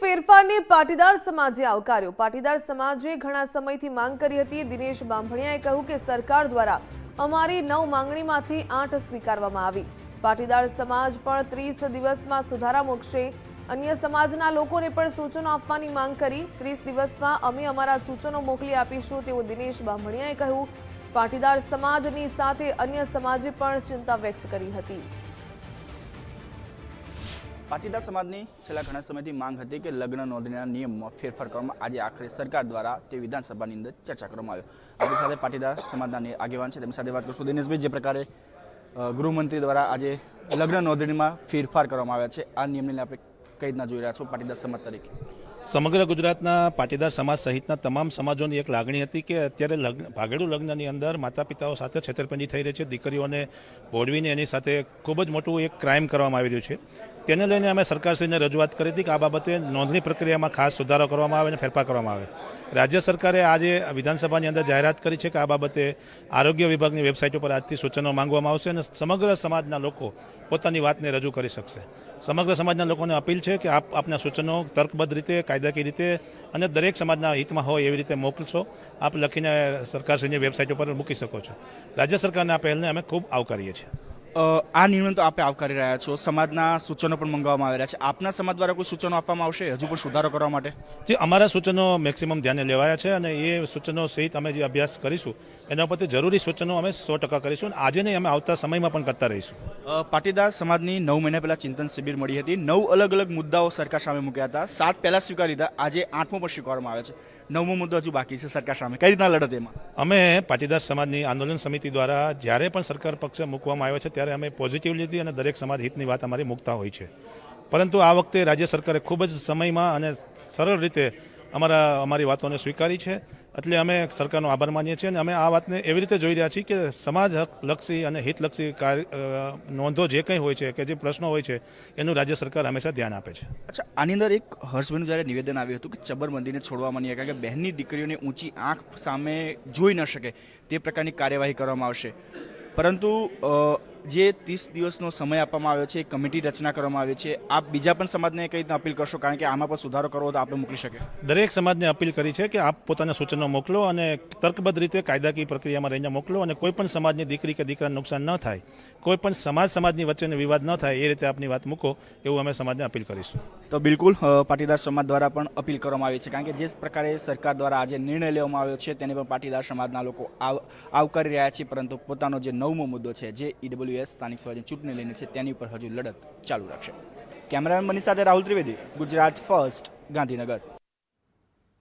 ફેરફારને પાટીદાર સમાજે આવકાર્યો. પાટીદાર સમાજે ઘણા સમયથી માંગ કરી હતી. દિનેશ બાંભણિયાએ કહ્યું કે સરકાર દ્વારા અમારી નવ માંગણીમાંથી આઠ સ્વીકારવામાં આવી. પાટીદાર સમાજ પણ ત્રીસ દિવસમાં સુધારા મૂકશે. અન્ય સમાજના લોકોને પણ સૂચનો આપવાની માંગ કરી. ત્રીસ દિવસમાં અમે અમારા સૂચનો મોકલી આપીશું તેવું દિનેશ બાંભણિયાએ કહ્યું. પાટીદાર સમાજની સાથે અન્ય સમાજે પણ ચિંતા વ્યક્ત કરી હતી. પાટીદાર સમાજની છેલ્લા ઘણા સમયથી માંગ હતી કે લગ્ન નોંધણીના નિયમમાં ફેરફાર કરવામાં આજે આખરે સરકાર દ્વારા તે વિધાનસભાની અંદર ચર્ચા કરવામાં આવ્યો આપણી સાથે પાટીદાર સમાજના આગેવાન છે. તેમની સાથે વાત કરશું દિનેશભાઈ. જે પ્રકારે ગૃહમંત્રી દ્વારા આજે લગ્ન નોંધણીમાં ફેરફાર કરવામાં આવ્યા છે. આ નિયમને આપણે કઈ રીતના જોઈ રહ્યા છો પાટીદાર સમાજ તરીકે? સમગ્ર ગુજરાતના પાટીદાર સમાજ સહિતના તમામ સમાજોની એક લાગણી હતી કે અત્યારે લગ્ન, ભાગેડુ લગ્નની અંદર માતા પિતાઓ સાથે છેતરપિંડી થઈ રહી છે. દીકરીઓને ભોળવીને એની સાથે ખૂબ જ મોટું એક ક્રાઇમ કરવામાં આવી રહ્યું છે. તેને લઈને અમે સરકારશ્રીને રજૂઆત કરી હતી કે આ બાબતે નોંધણી પ્રક્રિયામાં ખાસ સુધારો કરવામાં આવે અને ફેરફાર કરવામાં આવે. રાજ્ય સરકારે આજે વિધાનસભાની અંદર જાહેરાત કરી છે કે આ બાબતે આરોગ્ય વિભાગની વેબસાઇટ ઉપર આજથી સૂચનો માંગવામાં આવશે અને સમગ્ર સમાજના લોકો પોતાની વાતને રજૂ કરી શકશે. સમગ્ર સમાજના લોકોને અપીલ છે કે આપ આપના સૂચનો તર્કબદ્ધ રીતે, કાયદાકીય રીતે અને દરેક સમાજના હિતમાં હોય એવી રીતે મોકલશો. આપ લખીને સરકારશ્રીની વેબસાઇટ ઉપર મૂકી શકો છો. રાજ્ય સરકારના પહેલને અમે ખૂબ આવકારીએ છીએ. આ નિર્ણય તો આપે આવકારી રહ્યા છો. સમાજના સૂચનો પણ મંગાવવામાં આવી રહ્યા છે. આપના સમાજ દ્વારા કોઈ સૂચનો આપવામાં આવશે હજુ પણ સુધારો કરવા માટે? જે અમારા સૂચનો મેક્સિમમ ધ્યાને લેવાયા છે અને એ સૂચનો સહિત અમે જે અભ્યાસ કરીશું એના ઉપરથી જરૂરી સૂચનો અમે સો ટકા કરીશું અને આજે નહીં અમે આવતા સમયમાં પણ કરતા રહીશું. પાટીદાર સમાજની નવ મહિના પહેલાં ચિંતન શિબિર મળી હતી. નવ અલગ અલગ મુદ્દાઓ સરકાર સામે મૂક્યા હતા. સાત પહેલાં સ્વીકારી હતા આજે આઠમો પણ સ્વીકારવામાં આવે છે. નવમો મુદ્દો હજુ બાકી છે સરકાર સામે. કઈ રીતના લડત એમાં? અમે પાટીદાર સમાજની આંદોલન સમિતિ દ્વારા જ્યારે પણ સરકાર પક્ષ મૂકવામાં આવ્યો છે ત્યારે અમે પોઝિટિવ લીધી અને દરેક સમાજ હિતની વાત અમારી મૂકતા હોય છે. પરંતુ આ વખતે રાજ્ય સરકારે ખૂબ જ સમયમાં અને સરળ રીતે અમારા, અમારી વાતોને સ્વીકારી છે. એટલે અમે સરકારનો આભાર માનીએ છીએ અને અમે આ વાતને એવી રીતે જોઈ રહ્યા છીએ કે સમાજ હકલક્ષી અને હિતલક્ષી કાર્ય નોંધો જે કંઈ હોય છે કે જે પ્રશ્નો હોય છે, એનું રાજ્ય સરકાર હંમેશા ધ્યાન આપે છે. અચ્છા, આની અંદર એક હર્ષભાઈનું જ્યારે નિવેદન આવ્યું હતું કે ચબરબંધીને છોડવામાં માંડીએ, કારણ કે બહેનની દીકરીઓને ઊંચી આંખ સામે જોઈ ન શકે, તે પ્રકારની કાર્યવાહી કરવામાં આવશે. પરંતુ જે ત્રીસ દિવસનો સમય આપવામાં આવ્યો છે કમિટી રચના કરવામાં આવી છે આપ બીજા પણ સમાજને કઈ રીતના અપીલ કરશો? કારણ કે આમાં પણ સુધારો કરવો તો આપણે મોકલી શકે દરેક સમાજને અપીલ કરી છે કે આપ પોતાના સૂચનો મોકલો અને તર્કબદ્ધ રીતે કાયદાકીય પ્રક્રિયામાં રહીને મોકલો અને કોઈ પણ સમાજની દીકરી કે દીકરાને નુકસાન ન થાય કોઈ પણ સમાજ સમાજની વચ્ચેનો વિવાદ ન થાય એ રીતે આપની વાત મૂકો એવું અમે સમાજને અપીલ કરીશું. તો બિલકુલ પાટીદાર સમાજ દ્વારા પણ અપીલ કરવામાં આવી છે કારણ કે જે પ્રકારે સરકાર દ્વારા આજે નિર્ણય લેવામાં આવ્યો છે તેને પણ પાટીદાર સમાજના લોકો આવ આવકારી રહ્યા છે પરંતુ પોતાનો જે નવમો મુદ્દો છે જે ઈડબ્લ્યુએસ સ્થાનિક સ્વરાજની ચૂંટણી લઈને છે, તેની ઉપર હજુ લડત ચાલુ રાખશે. કેમેરામેન મની સાથે રાહુલ ત્રિવેદી, ગુજરાત ફર્સ્ટ, ગાંધીનગર.